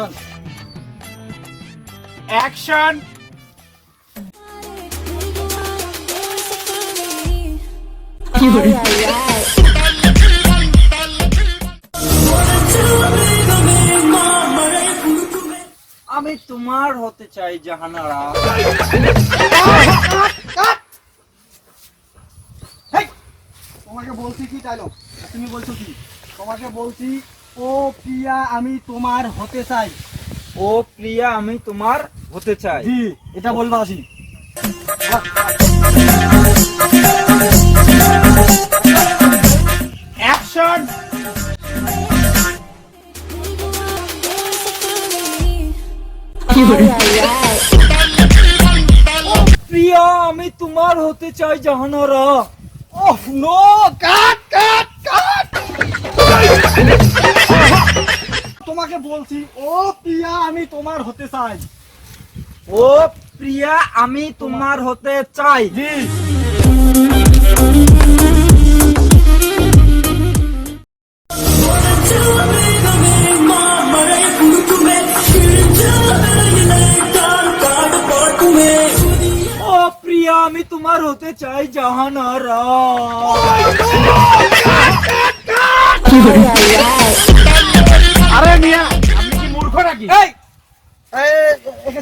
Action. Action. আমি তোমার হতে চাই, জাহানারা। তোমাকে বলছি কি তাইলো তুমি বলছো কি? তোমাকে বলছি ও প্রিয়া আমি তোমার হতে চাই। ও প্রিয়া আমি তোমার হতে চাই। জি এটা বলবা আসি। অ্যাকশন প্রিয়া আমি তোমার হতে চাই Jahanara. Oh no cut cut কাট তোমাকে বলছি ও প্রিয়া আমি তোমার হতে চাই। ও প্রিয়া আমি তোমার হতে চাই। জি। ও প্রিয়া আমি তোমার হতে চাই জাহানারা।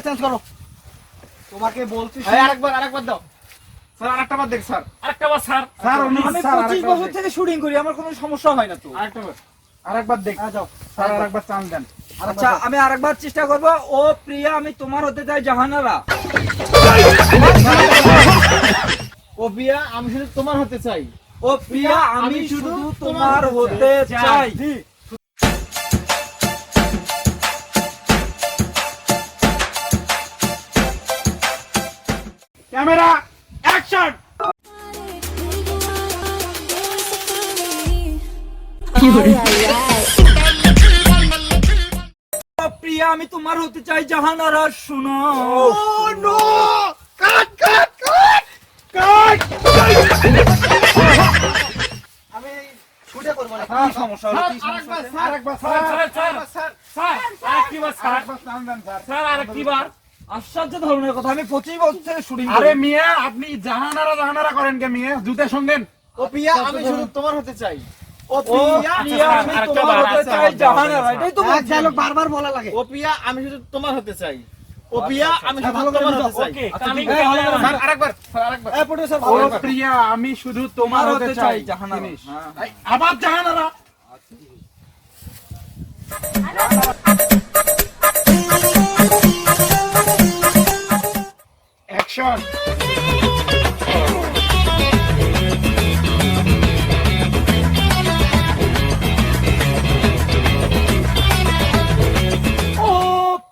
চেঞ্জ করো। তোমাকে বলছি আরেকবার আরেকবার দাও। স্যার আরেকটা বার দেখ স্যার। আরেকটা বার স্যার। স্যার আমি স্যার পঁচিশ আরেকবার বছর থেকে শুটিং করি আমার কোনো সমস্যা হয় না তো। আরেকটা বার আরেকবার দেখ। হ্যাঁ যাও। স্যার আরেকবার। চান দেন। আচ্ছা আমি আরেকবার চেষ্টা করব। ও প্রিয়া আমি তোমার হতে চাই জাহানারা। ও প্রিয়া আমি শুধু তোমার হতে চাই। ও প্রিয়া আমি শুধু তোমার হতে চাই। Camera action! প্রিয়া আমি তোমার হতে চাই জাহানারা শুনো। No! Cut cut cut! Cut! আমি শুটে করব না। কি সমস্যা হলো কি সমস্যা sir sir sir sir sir আরেকবার স্যার। স্যার আরেকবার। আশ্চর্য ধরনের কথা আমি পঁচিশ বছর শুটিং আরে মিয়া আপনি জাহানারা জাহানারা করেন কে মিয়া? জুতে সঙ্গেন ও প্রিয়া আমি শুধু তোমার হতে চাই। ও ও প্রিয়া আমি তোমার হতে চাই জাহানারা এটাই তো বলছি। ডায়লগ বারবার বলা লাগে। ও পিয়া আমি শুধু তোমার হতে চাই। আমি হ্যাঁ, শুধু তোমার হতে চাই। আচ্ছা, হতে চাই জাহানারা। Finish। অ্যাকশন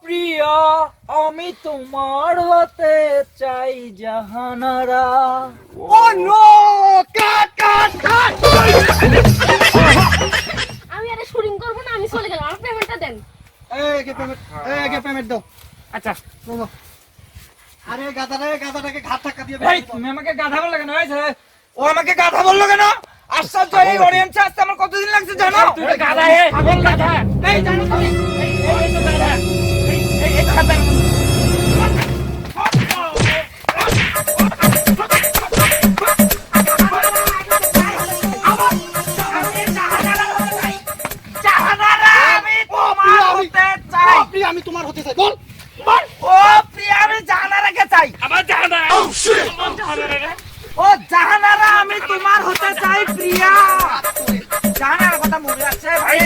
প্রিয়া আমি তোমার হতে চাই জাহানারা। ও নো কাট কাট কাট। আমি আরে শুটিং করব না আমি চলে গেলাম আমার পেমেন্টটা দেন। এই কে পেমেন্ট এই কে পেমেন্ট দাও। আচ্ছা। চলো আরে গাদাটাকে ঘাট ধাক্কা দিয়ে এই তুমি আমাকে গাধা বললে কেন? ও আমাকে গাধা বলল কেন? আশ্চর্য এই অডিয়েন্সে আসতে আমার কতদিন লাগছে জানো? তুই তো গাধা হে পাগল গাধা। এই জানো তুমি? এই এই তো গাধা। এই এই এই আমি তোমার হতে চাই ও আমি তোমার হতে চাই। বল। ও জাহানারা আমি তোমার হতে চাই প্রিয়া। জাহানার কথা মনে আছে ভাই।